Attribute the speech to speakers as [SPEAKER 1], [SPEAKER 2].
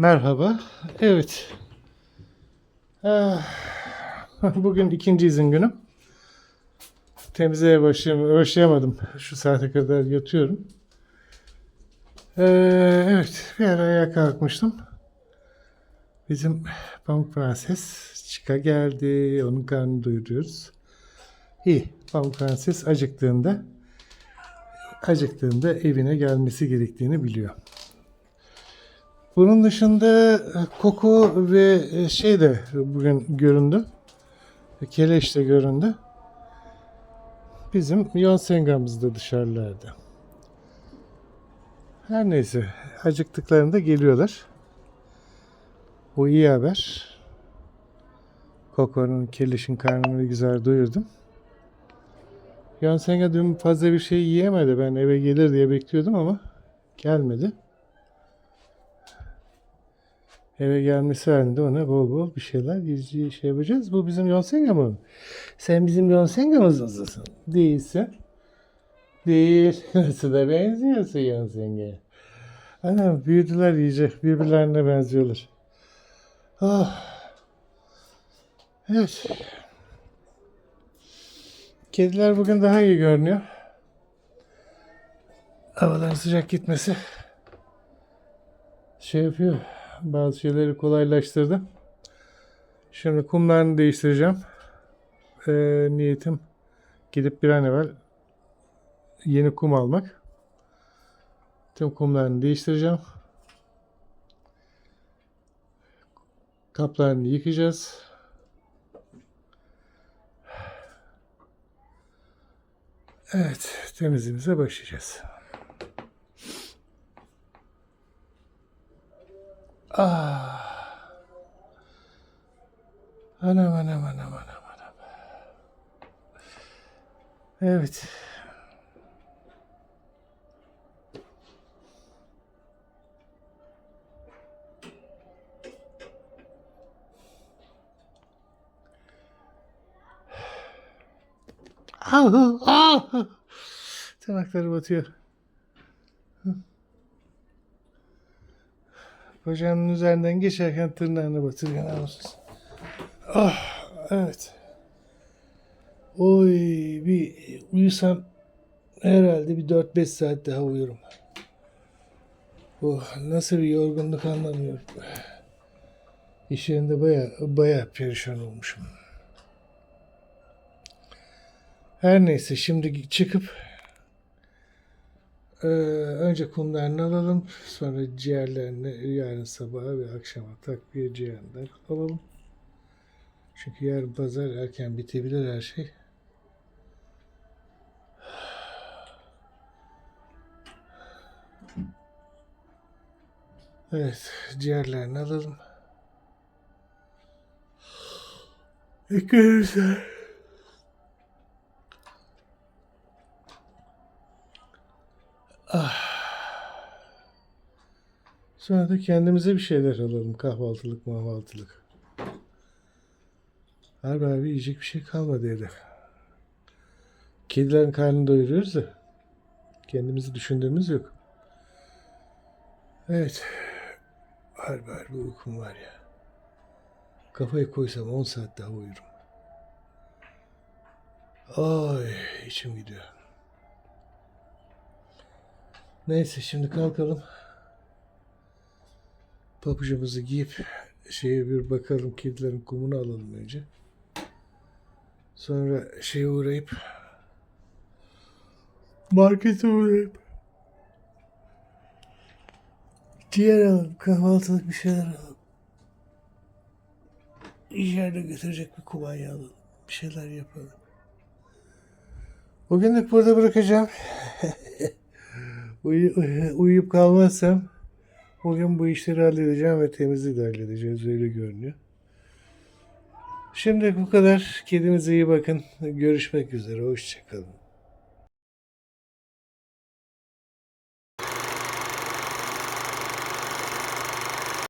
[SPEAKER 1] Merhaba. Evet. Ah, Bugün ikinci izin günüm. Temizliğe başlayam başlayamadım. Şu saate kadar yatıyorum. Ee, evet. Bir ara ayağa kalkmıştım. Bizim Pamuk Prenses çıka geldi. Onun karnını doyuruyoruz. İyi. Pamuk Prenses acıktığında acıktığında evine gelmesi gerektiğini biliyor. Bunun dışında e, Koko ve e, şey de bugün göründü. Keleş de göründü. Bizim Yonsengamız da dışarılarda. Her neyse acıktıklarında geliyorlar. Bu iyi haber. Koko'nun Keleş'in karnını güzel doyurdum. Yonsenga dün fazla bir şey yiyemedi. Ben eve gelir diye bekliyordum ama gelmedi eve gelmesi halinde ona bol bol bir şeyler gizli şey yapacağız. Bu bizim Yonsenga mı? Sen bizim Yonsenga'mız mısın? Değilsin. Değil. Nasıl da benziyorsun Yonsenga'ya. Anam büyüdüler iyice. Birbirlerine benziyorlar. Ah. Evet. Kediler bugün daha iyi görünüyor. Havaların sıcak gitmesi şey yapıyor bazı şeyleri kolaylaştırdı. Şimdi kumlarını değiştireceğim. Ee, niyetim gidip bir an evvel yeni kum almak. Tüm kumlarını değiştireceğim. Kaplarını yıkayacağız. Evet, temizliğimize başlayacağız. Ah. Anam anam anam anam anam. Evet. Ah, ah. Tırnakları batıyor. Bacağının üzerinden geçerken tırnağını batırıyor namussuz. Ah evet. Oy bir uyusam herhalde bir 4-5 saat daha uyurum. Oh, nasıl bir yorgunluk anlamıyorum. İş yerinde baya baya perişan olmuşum. Her neyse şimdi çıkıp ee, önce kumlarını alalım. Sonra ciğerlerini yarın sabah ve akşama takviye ciğerler alalım. Çünkü yarın pazar erken bitebilir her şey. Evet, ciğerlerini alalım. Ekmeğimizi Sonra da kendimize bir şeyler alalım. Kahvaltılık, mahvaltılık. Harbi abi yiyecek bir şey kalmadı evde. Kedilerin karnını doyuruyoruz da kendimizi düşündüğümüz yok. Evet. Harbi harbi uykum var ya. Kafayı koysam 10 saat daha uyurum. Ay içim gidiyor. Neyse şimdi kalkalım. Papucumuzu giyip şeye bir bakalım kedilerin kumunu alalım önce. Sonra şeye uğrayıp markete uğrayıp ciğer alalım, kahvaltılık bir şeyler alalım. İçeride götürecek bir kumanya alalım. Bir şeyler yapalım. Bugünlük burada bırakacağım. Uyu, uyuyup kalmazsam bugün bu işleri halledeceğim ve temizliği de halledeceğiz. Öyle görünüyor. Şimdi bu kadar. Kedinize iyi bakın. Görüşmek üzere. Hoşçakalın.